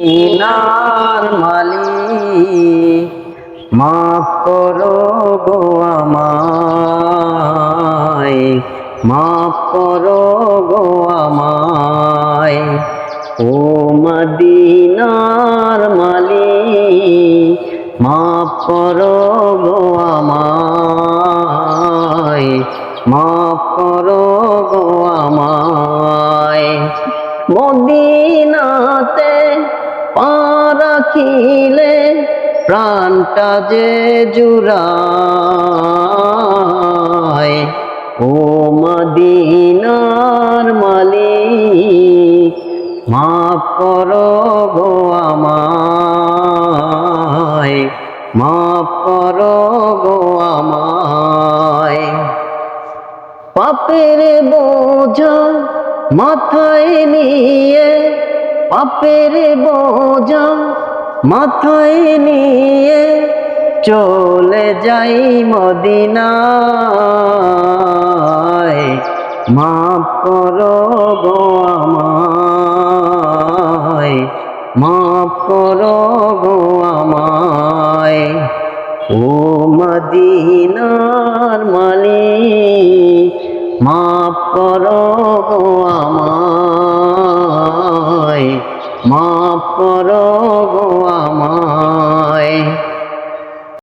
Inner মালিক। মাফ করো গো আমায়। মাফ করো গো আমায়। ও মদিনার মালিক, মাফ করো গো আমায়। মাফ করো গো আমায়। মদিনাতে রাখিলে প্রাণটা যে জুড়ায়, ও মদিনার মালিক, মাফ করো গো আমায়, মাফ করো গো আমায়। পাপের বোঝা মাথায় নিয়ে, পাপের বোঝা মাথায় নিয়ে চলে যাই মদিনায়। মাফ করো গো আমায়, মাফ করো গো আমায়। ও মদিনার মালিক, মাফ করো গো আমায়। মাফ করো গো আমায়